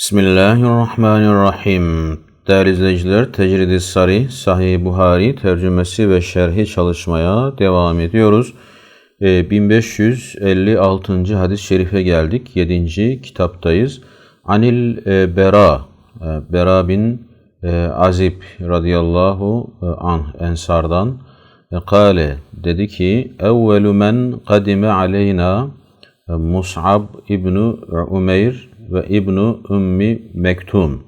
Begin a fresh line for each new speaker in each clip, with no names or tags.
Bismillahirrahmanirrahim. Değerli izleyiciler, Tecrid-i Sari, Sahih Buhari tercümesi ve şerhi çalışmaya devam ediyoruz. Ee, 1556. hadis-i şerife geldik. 7. kitaptayız. Anil e, Bera, e, Bera bin e, Azib radıyallahu e, anh ensardan kale dedi ki evvelu men kadime aleyna Mus'ab İbni Umeyr ve İbnu Ümmi Mektum.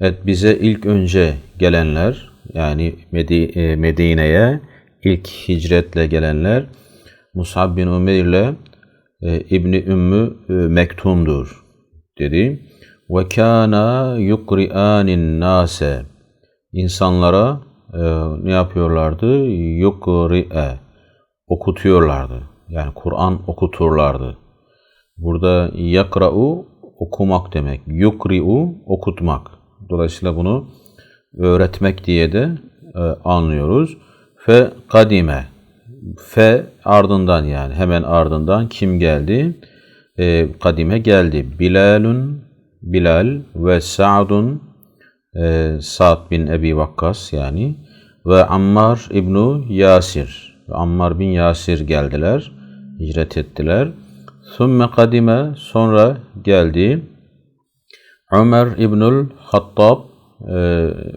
Evet bize ilk önce gelenler yani e, Medine'ye ilk hicretle gelenler Musab bin Umeyr ile e, İbni Ümmü e, Mektum'dur dedi. Ve kana yukri'anin nase insanlara ne yapıyorlardı? Yukri'e okutuyorlardı. Yani Kur'an okuturlardı. Burada yakra'u okumak demek. Yukri'u okutmak. Dolayısıyla bunu öğretmek diye de e, anlıyoruz. Fe kadime. Fe ardından yani hemen ardından kim geldi? E, kadime geldi. Bilalun Bilal ve Sa'dun e, Sa'd bin Ebi Vakkas yani ve Ammar İbnu Yasir. Ammar bin Yasir geldiler. Hicret ettiler. Sümme kadime sonra geldi. Ömer İbnül Hattab e,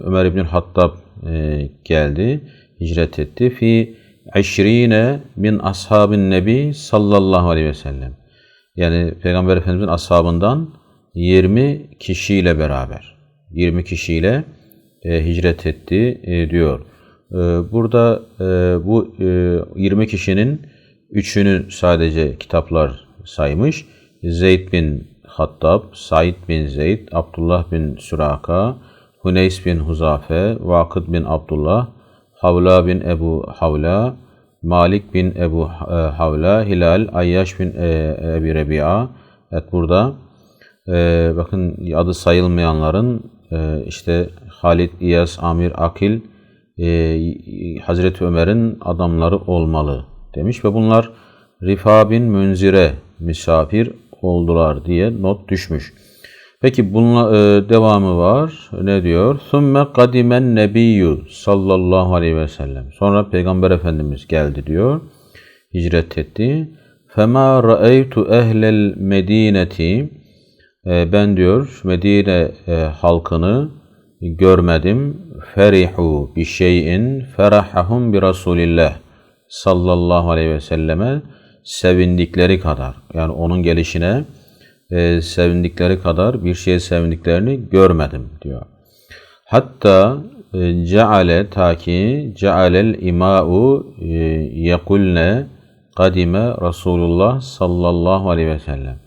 Ömer İbnül Hattab e, geldi. Hicret etti. Fi eşrine min ashabin nebi sallallahu aleyhi ve sellem. Yani Peygamber Efendimizin ashabından 20 kişiyle beraber 20 kişiyle e, hicret etti e, diyor. E, burada e, bu e, 20 kişinin üçünü sadece kitaplar saymış. Zeyd bin Hattab, Said bin Zeyd, Abdullah bin Süraka, Huneys bin Huzafe, Vakıd bin Abdullah, Havla bin Ebu Havla, Malik bin Ebu e, Havla, Hilal, Ayyaş bin e, Ebi Rebi'a. Evet burada e, bakın adı sayılmayanların işte Halid, İyas, Amir, Akil, Hazreti Ömer'in adamları olmalı demiş ve bunlar Rifa bin Münzire misafir oldular diye not düşmüş. Peki bununla e, devamı var. Ne diyor? Sümme kadimen nebiyyü sallallahu aleyhi ve sellem. Sonra Peygamber Efendimiz geldi diyor. Hicret etti. Fema ra'eytu ehlel medineti e, ben diyor Medine e, halkını görmedim. Ferihu bi şeyin ferahahum bi Resulillah sallallahu aleyhi ve selleme sevindikleri kadar yani onun gelişine e, sevindikleri kadar bir şeye sevindiklerini görmedim diyor. Hatta e, ceale ta ki cealel ima'u e, yekulne kadime Resulullah sallallahu aleyhi ve sellem.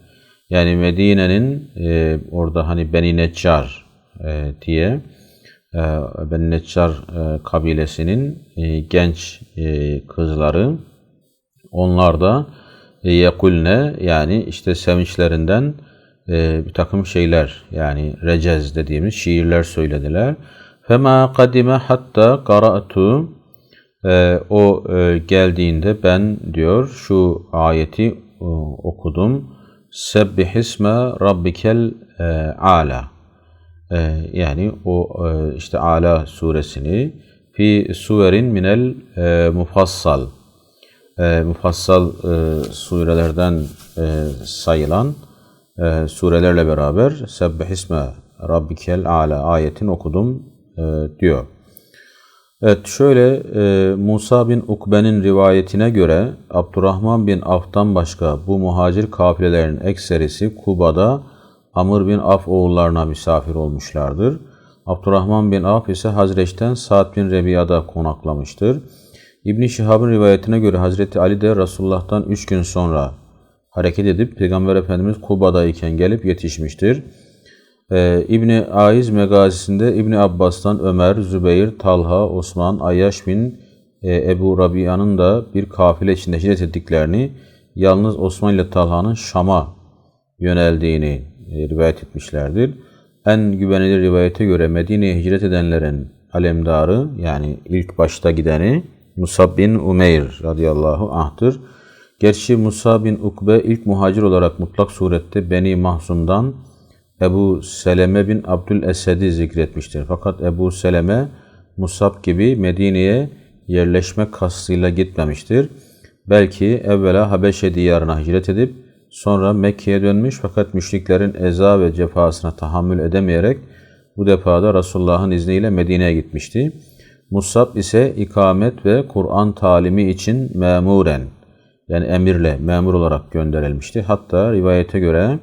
Yani Medine'nin e, orada hani Beni Neccar e, diye e, Beni Neccar e, kabilesinin e, genç e, kızları onlar da e, yekulne yani işte sevinçlerinden e, bir takım şeyler yani recez dediğimiz şiirler söylediler. Fema kadime hatta qara'tu e, o e, geldiğinde ben diyor şu ayeti e, okudum. Sebbihisme rabbikel e, ala. E, yani o e, işte ala suresini fi suverin minel e, mufassal e, mufassal e, surelerden e, sayılan e, surelerle beraber Sebbihisme Rabbikel Ala ayetini okudum e, diyor. Evet şöyle e, Musa bin Ukbe'nin rivayetine göre Abdurrahman bin Af'tan başka bu muhacir kafilelerin ekserisi Kuba'da Amr bin Af oğullarına misafir olmuşlardır. Abdurrahman bin Af ise Hazreç'ten Sa'd bin Rebiya'da konaklamıştır. İbn Şihab'ın rivayetine göre Hazreti Ali de Resulullah'tan üç gün sonra hareket edip Peygamber Efendimiz Kuba'dayken gelip yetişmiştir. Ee, İbni Aiz megazisinde İbni Abbas'tan Ömer, Zübeyir, Talha, Osman, Ayyaş bin e, Ebu Rabia'nın da bir kafile içinde hicret ettiklerini, yalnız Osman ile Talha'nın Şam'a yöneldiğini e, rivayet etmişlerdir. En güvenilir rivayete göre Medine'ye hicret edenlerin alemdarı yani ilk başta gideni Musab bin Umeyr radıyallahu anh'tır. Gerçi Musa bin Ukbe ilk muhacir olarak mutlak surette Beni Mahzum'dan Ebu Seleme bin Abdül Esed'i zikretmiştir. Fakat Ebu Seleme Musab gibi Medine'ye yerleşme kastıyla gitmemiştir. Belki evvela Habeşe diyarına hicret edip sonra Mekke'ye dönmüş fakat müşriklerin eza ve cefasına tahammül edemeyerek bu defada Resulullah'ın izniyle Medine'ye gitmişti. Musab ise ikamet ve Kur'an talimi için memuren yani emirle memur olarak gönderilmişti. Hatta rivayete göre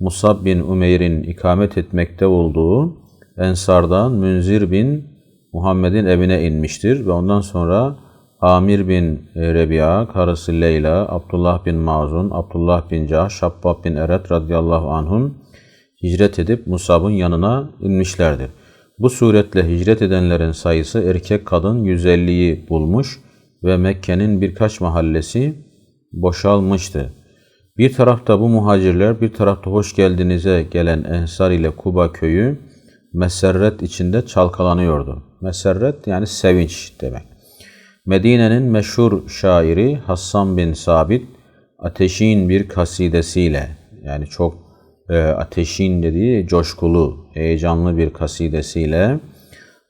Musab bin Umeyr'in ikamet etmekte olduğu Ensardan Münzir bin Muhammed'in evine inmiştir ve ondan sonra Amir bin Rebi'a, karısı Leyla, Abdullah bin Mazun, Abdullah bin Cah, Şabbab bin Eret radıyallahu anhum hicret edip Musab'ın yanına inmişlerdir. Bu suretle hicret edenlerin sayısı erkek kadın 150'yi bulmuş ve Mekke'nin birkaç mahallesi boşalmıştı. Bir tarafta bu muhacirler, bir tarafta hoş geldinize gelen Ensar ile Kuba köyü meserret içinde çalkalanıyordu. Meserret yani sevinç demek. Medine'nin meşhur şairi Hassan bin Sabit ateşin bir kasidesiyle yani çok ateşin dediği coşkulu, heyecanlı bir kasidesiyle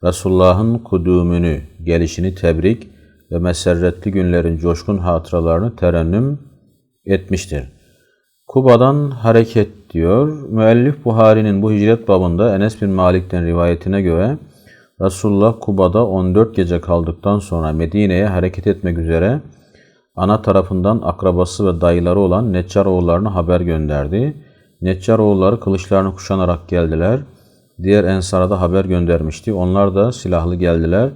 Resulullah'ın kudümünü, gelişini tebrik ve meserretli günlerin coşkun hatıralarını terennüm etmiştir. Kuba'dan hareket diyor. Müellif Buhari'nin bu hicret babında Enes bin Malik'ten rivayetine göre Resulullah Kuba'da 14 gece kaldıktan sonra Medine'ye hareket etmek üzere ana tarafından akrabası ve dayıları olan Neccar oğullarına haber gönderdi. Neccar oğulları kılıçlarını kuşanarak geldiler. Diğer Ensar'a da haber göndermişti. Onlar da silahlı geldiler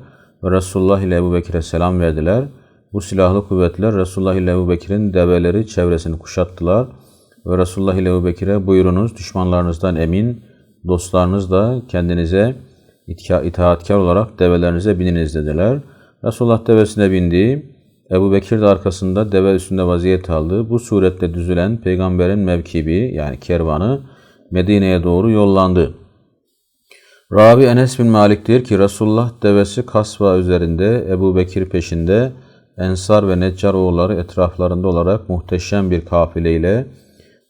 ve Resulullah ile Ebu Bekir'e selam verdiler. Bu silahlı kuvvetler Resulullah ile Ebu Bekir'in develeri çevresini kuşattılar ve Resulullah ile Ebu Bekir'e buyurunuz düşmanlarınızdan emin, dostlarınız da kendinize itaatkar olarak develerinize bininiz dediler. Resulullah devesine bindi. Ebu Bekir de arkasında deve üstünde vaziyet aldı. Bu suretle düzülen peygamberin mevkibi yani kervanı Medine'ye doğru yollandı. Rabi Enes bin Malik diyor ki Resulullah devesi kasva üzerinde Ebu Bekir peşinde Ensar ve Neccar oğulları etraflarında olarak muhteşem bir kafileyle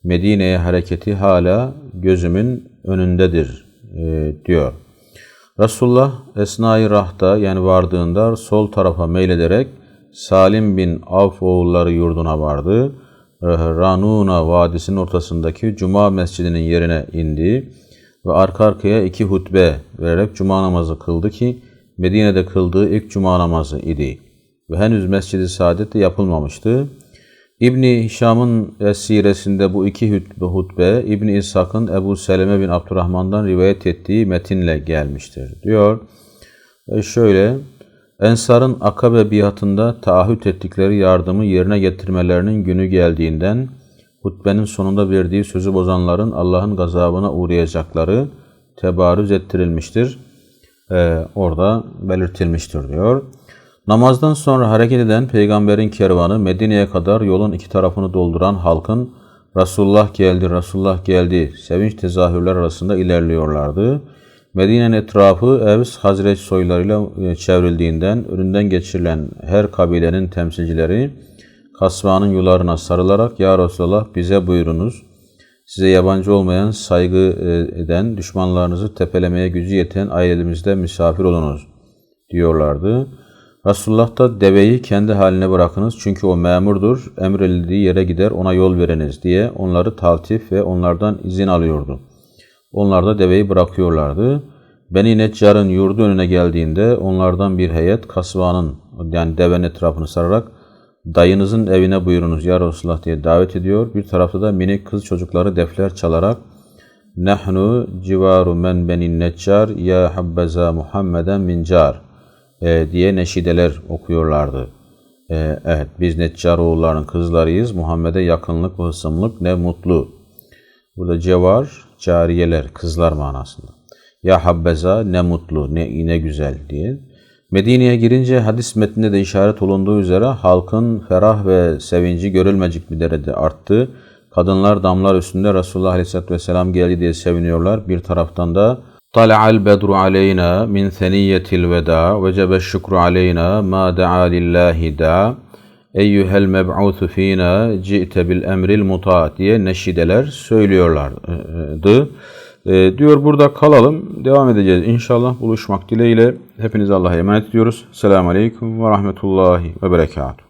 Medine'ye hareketi hala gözümün önündedir e, diyor. Resulullah Esnai Rah'ta yani vardığında sol tarafa meylederek Salim bin Avf oğulları yurduna vardı. Ranuna Vadisi'nin ortasındaki Cuma Mescidi'nin yerine indi ve arka arkaya iki hutbe vererek Cuma namazı kıldı ki Medine'de kıldığı ilk Cuma namazı idi. Ve henüz Mescid-i Saadet de yapılmamıştı. İbni Hişam'ın siresinde bu iki hutbe, hutbe İbni İshak'ın Ebu Seleme bin Abdurrahman'dan rivayet ettiği metinle gelmiştir. Diyor e şöyle Ensar'ın Akabe biatında taahhüt ettikleri yardımı yerine getirmelerinin günü geldiğinden hutbenin sonunda verdiği sözü bozanların Allah'ın gazabına uğrayacakları tebarüz ettirilmiştir. Ee, orada belirtilmiştir diyor. Namazdan sonra hareket eden peygamberin kervanı Medine'ye kadar yolun iki tarafını dolduran halkın Resulullah geldi, Resulullah geldi sevinç tezahürler arasında ilerliyorlardı. Medine'nin etrafı Evs Hazreç soylarıyla e, çevrildiğinden önünden geçirilen her kabilenin temsilcileri kasvanın yularına sarılarak Ya Resulallah bize buyurunuz. Size yabancı olmayan, saygı e, eden, düşmanlarınızı tepelemeye gücü yeten ailemizde misafir olunuz diyorlardı. Resulullah da deveyi kendi haline bırakınız çünkü o memurdur, emredildiği yere gider ona yol veriniz diye onları taltif ve onlardan izin alıyordu. Onlar da deveyi bırakıyorlardı. Beni Neccar'ın yurdu önüne geldiğinde onlardan bir heyet kasvanın yani devenin etrafını sararak dayınızın evine buyurunuz ya Resulullah diye davet ediyor. Bir tarafta da minik kız çocukları defler çalarak Nahnu civaru men benin neccar ya habbeza Muhammeden min e, diye neşideler okuyorlardı. E, evet biz Neccar oğullarının kızlarıyız. Muhammed'e yakınlık ve hısımlık ne mutlu. Burada cevar, cariyeler, kızlar manasında. Ya habbeza ne mutlu, ne, ne güzel diye. Medine'ye girince hadis metninde de işaret olunduğu üzere halkın ferah ve sevinci görülmecik bir derece arttı. Kadınlar damlar üstünde Resulullah Aleyhisselatü Vesselam geldi diye seviniyorlar. Bir taraftan da Tala'al bedru aleyna min seniyyetil veda vecebe şükru aleyna ma da'a lillahi da' Eyyuhel meb'ûthu fînâ ci'te bil emril muta diye neşideler söylüyorlardı. E, diyor burada kalalım. Devam edeceğiz. İnşallah buluşmak dileğiyle. Hepinize Allah'a emanet ediyoruz. Selamun Aleyküm ve Rahmetullahi ve Berekatuhu.